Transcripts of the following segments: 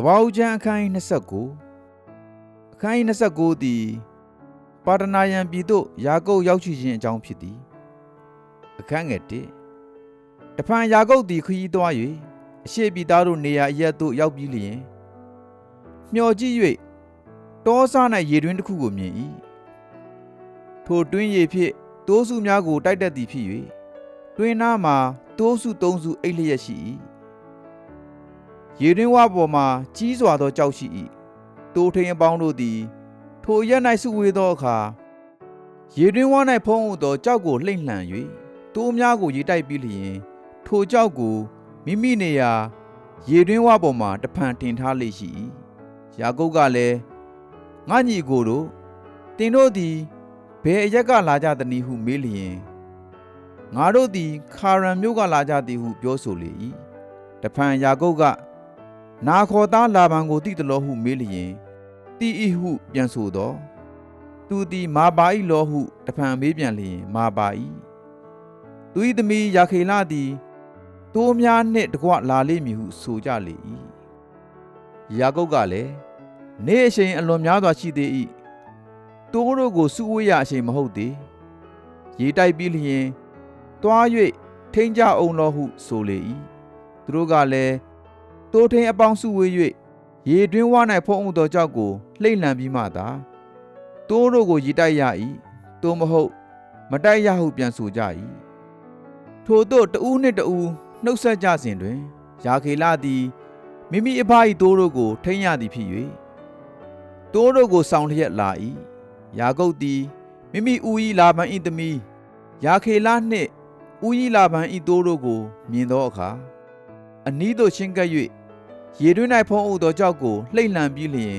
ကပ္ပဦးကျမ်းအခန်းကြီး29အခန်းကြီး29သည်ပါတနာယံပြည်သို့ယာကုပ်ရောက်ရှိခြင်းအကြောင်းဖြစ်သည်အခန်းငယ်1တဖန်ယာကုပ်သည်ခရီးသွား၍အရှေ့ပြည်သားတို့နေရာအရက်သို့ရောက်ပြီးလျင်မျှော်ကြည့်၍တောဆ၌ရေတွင်းတစ်ခုကိုမြင်၏ထိုတွင်းရေဖြင့်တိုးစုများကိုတိုက်တက်သည်ဖြစ်၍တွင်းနားမှာတိုးစုသုံးစုအိတ်လျက်ရှိ၏ ရေတွင်းဝပေါ်မှာကြီးစွာသောကြောက်ရှိ၏တိုးထိန်အပေါင်းတို့သည် ထိုရက်၌စုဝေးသောအခါရေတွင်းဝ၌ဖုံးအုပ်သောကြောက်ကိုလှိမ့်လှန်၍တိုးများကိုရေတိုက်ပြီးလျင် ထိုကြောက်ကိုမိမိနေရာ ရေတွင်းဝပေါ်မှာတဖန်တင်ထားလေရှိ၏ယာကုပ်ကလည်းငါညီကိုတို့တင်တို့သည်ဘယ်အရက်ကလာကြသနည်းဟုမေးလျင်ငါတို့သည်ခါရန်မြို့ကလာကြသည်ဟုပြောဆိုလေ၏တဖန်ယာကုပ်က နာခေါ်သားလာဗန်ကိုတိတလို့ဟုမေးလျင်တိဤဟုပြန်ဆိုသောသူသည်မာပါ၏လောဟုတဖန်မေးပြန်လျင် မာပါ၏သူ၏သမီးယာခေလသည်တိုးများနှင့်တကွလာလိမ့်မည်ဟုဆိုကြလေ၏ယာကုပ်ကလည်းနေအချိန်အလွန်များစွာရှိသေး၏တိုးတို့ကိုစုဝေးရအချိန်မဟုတ်သေးရေတိုက်ပြီးလျင်တွား၍ထိန်ကြအောင်လောဟုဆိုလေ၏သူတို့ကလည်း တိုးထိန်အပေါင်းစုဝေး၍ရေတွင်းဝ၌ဖုံးအုပ်သောကြောက်ကိုလှိမ့်လန်ပြီးမှသာတိုးတို့ကိုရေတိုက်ရ၏တိုးမဟုတ်မတိုက်ရဟုပြန်ဆိုကြ၏ထို့သို့တဦးနှင့်တဦးနှုတ်ဆက်ကြစဉ်တွင်ယာခေလသည်မိမိအဖ၏တိုးတို့ကိုထိန်ရသည်ဖြစ်၍တိုးတို့ကိုဆောင်လျက်လာ၏ယာကုပ်သည်မိမိဦး၏လာဗန်၏သမီးယာခေလနှင့်ဦး၏လာဗန်၏တိုးတို့ကိုမြင်သောအခါ အနီးသို့ရှင်းကပ်၍ရေတွင်း၌ဖုံးအုပ်သောကြောက်ကိုလှိမ့်လှန်ပြီးလျင်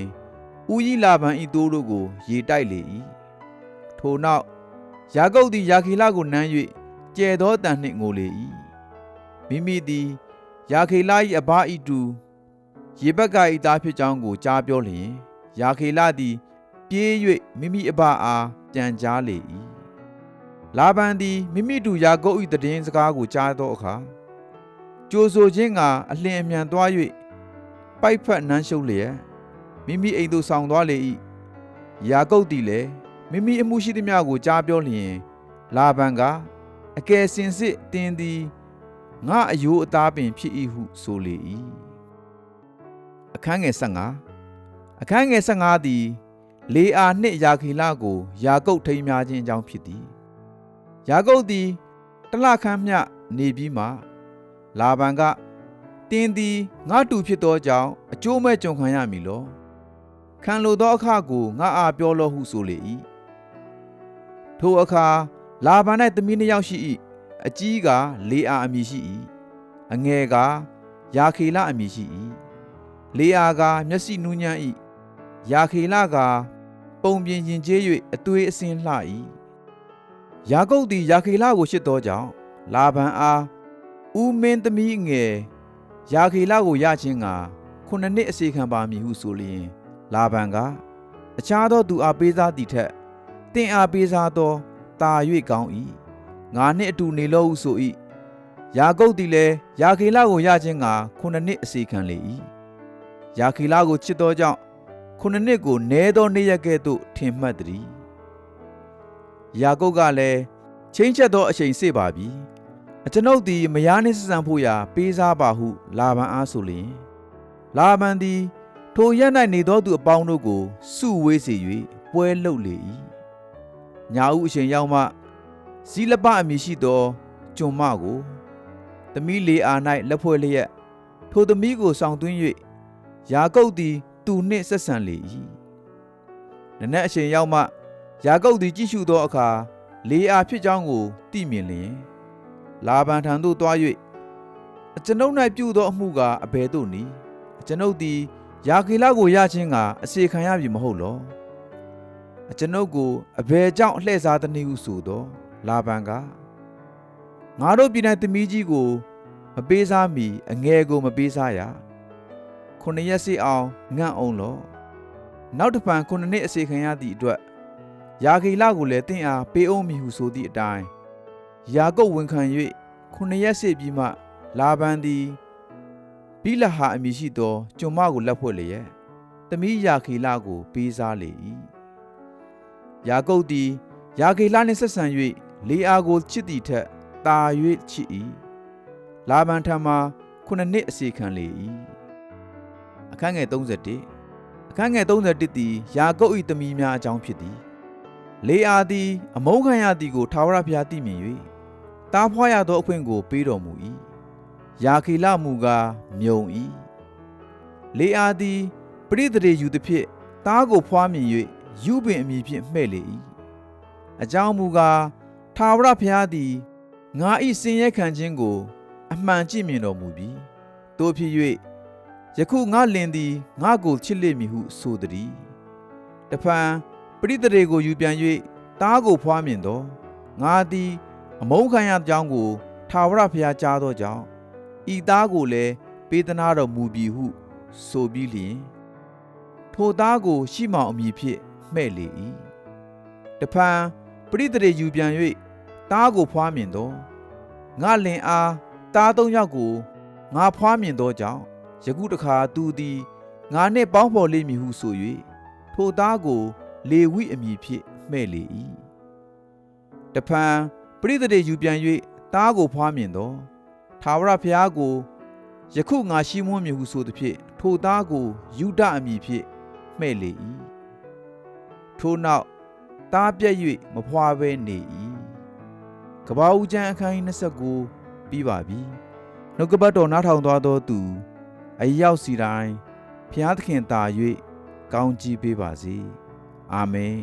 ဦးကြီးလာဗန်ဤတိုးတို့ကို ရေတိုက်လေ၏ထိုနောက်ယာကုပ်သည်ယာခေလကိုနမ်း၍ကျဲသောတန်နှင့်ငိုလေ၏မိမိသည်ယာခေလ၏အဘဤတူရေဘက်ကဤသားဖြစ်ကြောင်းကိုကြားပြောလျင်ယာခေလသည် ပြေး၍မိမိအဘအားပြန်ကြားလေ၏လာဗန်သည်မိမိတူယာကုပ်၏တည်င်းစကားကိုကြားသောအခါ ကြိုဆိုခြင်းကအလင်းအမြန်သွား၍ပိုက်ဖက်နမ်းရှုပ်လျက်မိမိအိမ်သို့ဆောင်သွားလေ၏ယာကုပ်သည်လည်းမိမိအမှုရှိသမျှကိုကြားပြောလျင်လာဗန်ကအကယ်စင်စစ်တင်းသည်ငါအယိုးအသားပင်ဖြစ်၏ဟုဆိုလေ၏အခန်းငယ်15အခန်းငယ်15သည်လေအာနှင့်ယာခိလကိုယာကုပ်ထိမ်းများခြင်းအကြောင်းဖြစ်သည်ယာကုပ်သည်တလခမ်းမျှနေပြီးမှ လာဗန်ကတင်းသည်ငါတူဖြစ်သောကြောင့်အကျိုးမဲ့ကြုံခံရမည်လောခံလိုသောအခကိုငါအားပြောလောဟုဆိုလေ၏ထိုအခါလာဗန်၌သမီးနှစ်ယောက်ရှိ၏အကြီးကလေအာအမည်ရှိ၏အငယ်ကယာခေလအမည်ရှိ၏လေအာကမျက်စိနူးညံ့၏ယာခေလကပုံပြင်ရင်ကျေး၍အသွေးအစင်းလှ၏ယာကုပ်သည်ယာခေလကိုရှစ်သောကြောင့်လာဗန်အား ဦးမင်းသမီးငယ်ယာခေလကိုရခြင်းကခုနှစ်နှစ်အစီခံပါမည်ဟုဆိုလျင်လာဗန်ကအခြားသောသူအားပေးစားသည်ထက်တင့်အားပေးစားသောတာ၍ကောင်း၏ငါနှင့်အတူနေလို့ဟုဆို၏ယာကုပ်သည်လည်းယာခေလကိုရခြင်းကခုနှစ်နှစ်အစီခံလေ၏ယာခေလကိုချစ်သောကြောင့်ခုနှစ်နှစ်ကိုနဲသောနေ့ရက်ကဲ့သို့ထင်မှတ်သည်ယာကုပ်ကလည်းချင်းချက်သောအချိန်စေ့ပါပြီ အကျွန်ုပ်သည်မယားနှင့်ဆက်ဆံဖို့ရာပေးစားပါဟု လာဗန်အားဆိုလျင်လာဗန်သည် ထိုရက်၌နေသောသူအပေါင်းတို့ကိုစုဝေးစေ၍ပွဲလှုပ်လေ၏ညာဦးအချိန်ရောက်မှဇီလပအမည်ရှိသောကျွန်မကိုသမီးလေအာ၌လက်ဖွဲ့လျက်ထိုသမီးကိုဆောင်သွင်း၍ယာကုပ်သည် သူနှင့်ဆက်ဆံလေ၏နနက်အချိန်ရောက်မှယာကုပ်သည်ကြည့်ရှုသောအခါလေအာဖြစ်ကြောင်းကိုသိမြင်လျင် လာဗန်ထံသို့သွား၍အကျွန်ုပ်၌ပြုသောအမှုကအဘယ်သို့နည်းအကျွန်ုပ်သည်ယာခေလကိုရခြင်းကအစေခံရပြီမဟုတ်လောအကျွန်ုပ်ကိုအဘယ်ကြောင့်အလှည့်စားသနည်းဟုဆိုသောလာဗန်ကငါတို့ပြည်၌သမီးကြီးကို မပေးစားမီအငယ်ကိုမပေးစားရခုနှစ်ရက်စီအောင်ငန့်အောင်လောနောက်တစ်ပံခုနှစ်နှစ်အစေခံရသည့်အတွက်ယာခေလကိုလည်းတင့်အားပေးအောင်မည်ဟုဆိုသည့်အတိုင်း ယာကုပ်ဝန်ခံ၍ခုနှစ်ရက်စေ့ပြီးမှ လာဗန်သည်ဘိလဟာအမည်ရှိသောကျွန်မကိုလက်ဖွဲ့လျက်သမီးယာခေလကိုပေးစားလေ၏ယာကုပ်သည်ယာခေလနှင့်ဆက်ဆံ၍လေအားကိုချစ်သည်ထက်တာ၍ချစ်၏လာဗန်ထံမှခုနှစ်နှစ်အစီခံလေ၏အခန်းငယ်31အခန်းငယ်31သည်ယာကုပ်၏သမီးများအကြောင်းဖြစ်သည်လေအားသည် အမုန်းခံရသည်ကိုထာဝရဘုရားသိမြင်၍ တားဖွားရသောအခွင့်ကိုပေးတော်မူ၏ယာခေလမူကားမြုံ၏လေအားသည်ပရိသေယူသည်ဖြင့်တားကိုဖွားမြင်၍ယူပင်အမည်ဖြင့်မှဲ့လေ၏အကြောင်းမူကားထာဝရဘုရားသည်ငါ၏စင်ရဲခံခြင်းကို အမှန်ကြည့်မြင်တော်မူပြီးတို့ဖြစ်၍ယခုငါလင်သည်ငါကိုချစ်လိမ့်မည်ဟုဆိုသည်တဖန်ပရိသေကိုယူပြန်၍တားကိုဖွားမြင်သောငါသည် အမုန်းခံရကြောင်းကိုထာဝရဘုရားကြားသောကြောင့်ဤသားကိုလည်းပေးသနာတော်မူပြီဟုဆိုပြီးလျင်ထိုသားကို ရှိမောင်အမည်ဖြင့်မှဲ့လေ၏တဖန်ပရိသေယူပြန်၍သားကိုဖွားမြင်သောငါလင်အားသားသုံးယောက်ကိုငါဖွားမြင်သောကြောင့်ယခုတခါသူသည်ငါနှင့်ပေါင်းဖော်လိမ့်မည်ဟုဆို၍ထိုသားကို လေဝိအမည်ဖြင့်မှဲ့လေ၏တဖန် ပရိသေယူပြန်၍သားကိုဖွားမြင်သောထာဝရဘုရားကိုယခုငါရှိမွန်းမည်ဟုဆိုသည်ဖြင့်ထိုသားကိုယူဒအမည်ဖြင့်မှဲ့လေ၏ထိုနောက်သားပြက်၍မဖွာဘဲနေ၏ကဘာဦးကျမ်းအခန်းကြီး29ပြီးပါပြီနှုတ်ကပတ်တော်နားထောင်သွားသောသူအရောက်စီတိုင်းဖျားသခင်တာ၍ကောင်းကြီးပေးပါစေအာမင်